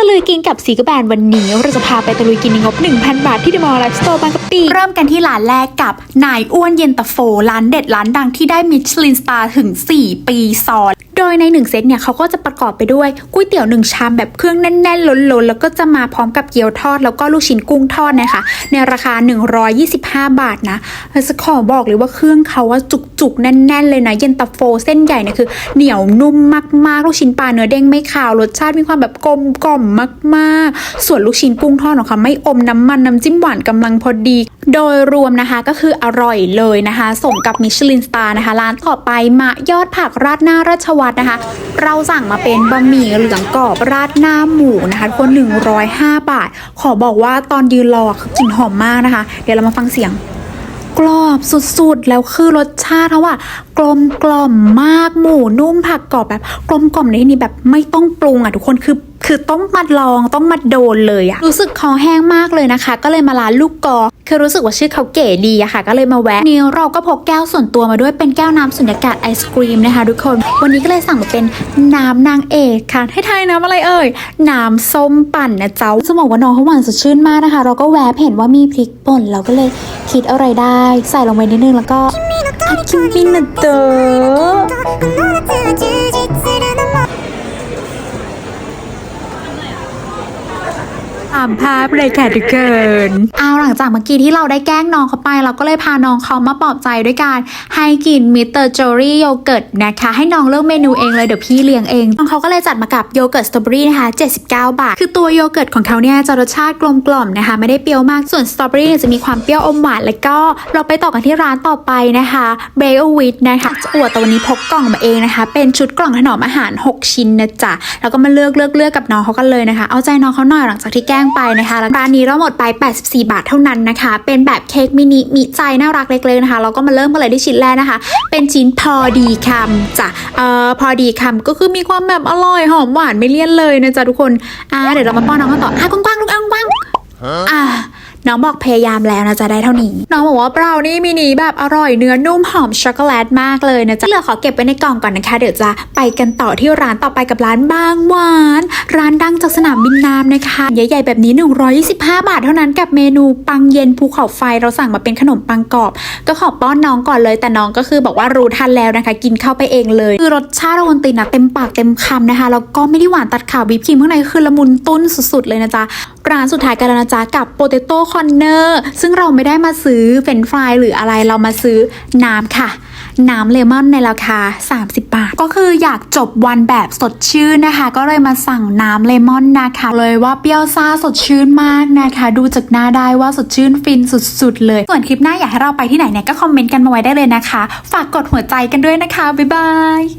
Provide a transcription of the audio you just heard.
ตะลุยกินกับสีกระบาลวันนี้ เราจะพาไปตะลุยกินในงบ 1,000 บาทที่เดอะมอลล์ไลฟ์สโตร์บางกะปิเริ่มกันที่ร้านแรกกับนายอ้วนเย็นตาโฟ ร้านเด็ดร้านดังที่ได้มิชลินสตาร์ถึง 4 ปีซ้อน โดยในหนึ่งเซตเนี่ยเขาก็จะประกอบไปด้วยก๋วยเตี๋ยวหนึ่งชามแบบเครื่องแน่นๆล้นๆ แล้วก็จะมาพร้อมกับเกี๊ยวทอด แล้วก็ลูกชิ้นกุ้งทอดนะคะ ในราคา 125 บาทนะจะขอบอกเลยว่าเครื่องเขาว่าจุกๆ แน่น ๆ เลยนะ เย็นตาโฟเส้นใหญ่เนี่ยคือ เหนียวนุ่มมากๆ ลูกชิ้นปลาเนื้อเด้งไม่ขาว รสชาติมีความแบบกลมกล่อมมาก ๆ ส่วนลูกชิ้นกุ้งทอดของเขาไม่อมน้ำมันน้ำจิ้มหวานกำลังพอดี โดยรวมนะคะก็คืออร่อยเลยนะคะ สมกับมิชลินสตาร์นะคะ ร้านต่อไปมายอดผักราดหน้าราชวัตรนะคะ เราสั่งมาเป็นบะหมี่เหลืองกรอบราดหน้าหมูนะคะคน105 บาท ขอบอกว่าตอนยืนรอคือกลิ่นหอมมากนะคะ เดี๋ยวเรามาฟังเสียงกรอบสุดๆ แล้วคือรสชาติเขาว่ากลมกล่อมมากหมูนุ่มผักกรอบแบบ กลมกล่อมในที่นี้แบบไม่ต้องปรุงอะทุกคนคือ คือต้องมาลองต้องมาโดนเลยอะรู้สึกคอแห้งมากเลยนะคะ ก็เลยมาร้านลูกกอคือรู้สึกว่าชื่อเขาเก๋ดีอะค่ะ ก็เลยมาแวะนี่เราก็พกแก้วส่วนตัวมาด้วยเป็นแก้วน้ำสุญญากาศไอศครีมนะคะ ทุกคน วันนี้ก็เลยสั่งมาเป็นน้ำนางเอกค่ะ ให้ทายน้ำอะไรเอ่ยน้ำส้มปั่นนะเจ้าจะบอกว่าน้องเขาหวานสดชื่นมากนะคะ เราก็แวบเห็นว่ามีพริกป่นเราก็เลยคิดอะไรได้ ใส่ลงไปนิดนึงแล้วก็อะคิมมินนะเด้อามภาพเลยค่ะทุกคนเอาหลังจากเมื่อกี้ที่เราได้แกล้งน้องเขาไป เราก็เลยพาน้องเขามาปลอบใจด้วยการให้กินมิสเตอร์จอรี่โยเกิร์ตนะคะ ให้น้องเลือกเมนูเองเลยเดี๋ยวพี่เลี้ยงเองน้องเขาก็เลยจัดมากับโยเกิร์ตสตรอเบอรี่นะคะ 79 บาท คือตัวโยเกิร์ตของเขาเนี่ยจะรสชาติกลมกล่อมนะคะ ไม่ได้เปรี้ยวมากส่วนสตรอเบอรี่เนี่ยจะมีความเปรี้ยวอมหวานแล้วก็เราไปต่อกันที่ร้านต่อไปนะคะเบลวิทนะคะจะอวดแต่วันนี้พกกล่องมาเองนะคะ เป็นชุดกล่องถนอมอาหาร 6 ชิ้นนะจ๊ะแล้วก็มาเลือกเลือกเลือกกับน้องเขากันเลยนะคะ เอาใจน้องเขาหน่อยหลังจากที่แกล้งไปนะคะแล้วร้านนี้เราหมดไป 84 บาทเท่านั้นนะคะ เป็นแบบเค้กมินิมีใจน่ารักเล็กๆนะคะเราก็มาเริ่มกันเลยที่ชิ้นแรกนะคะ เป็นชิ้นพอดีคำจ้ะเอ่อพอดีคำก็คือมีความแบบอร่อยหอมหวานไม่เลี่ยนเลยนะจ๊ะทุกคนอ่าเดี๋ยวเรามาป้อนน้องกันต่ออะกว้างๆลูกอะกว้างๆอะน้องบอกพยายามแล้วนะจะได้เท่านี้ น้องบอกว่าเปล่านี่มินิแบบอร่อยเนื้อนุ่มหอมช็อกโกแลตมากเลยนะจ๊ะที่เหลือขอเก็บไว้ในกล่องก่อนนะคะ เดี๋ยวจะไปกันต่อที่ร้านต่อไปกับร้านบางหวาน ร้านดัง จากสนามบินน้ำนะคะ ใหญ่ๆแบบนี้ 125 บาทเท่านั้นกับเมนูปังเย็นภูเขาไฟเราสั่งมาเป็นขนมปังกรอบ ก็ขอป้อนน้องก่อนเลย แต่น้องก็คือบอกว่ารู้ทันแล้วนะคะ กินเข้าไปเองเลย คือรสชาติโรนตินะเต็มปากเต็มคำนะคะแล้วก็ไม่ได้หวานตัดขาววิปครีมข้างในคือละมุนตุ้นสุดๆเลยนะจ๊ะร้านสุดท้ายกันแล้วนะจ๊ะกับโปเตโต้คอนเนอร์ซึ่งเราไม่ได้มาซื้อเฟรนฟรายหรืออะไรเรามาซื้อน้ำค่ะ น้ำเลมอนในราคา 30 บาท ก็คืออยากจบวันแบบสดชื่นนะคะ ก็เลยมาสั่งน้ำเลมอนนะคะ เลยว่าเปรี้ยวซ่าสดชื่นมากนะคะ ดูจากหน้าได้ว่าสดชื่นฟินสุดๆ เลย ส่วนคลิปหน้าอยากให้เราไปที่ไหนเนี่ยก็คอมเมนต์กันมาไว้ได้เลยนะคะ ฝากกดหัวใจกันด้วยนะคะ บ๊ายบาย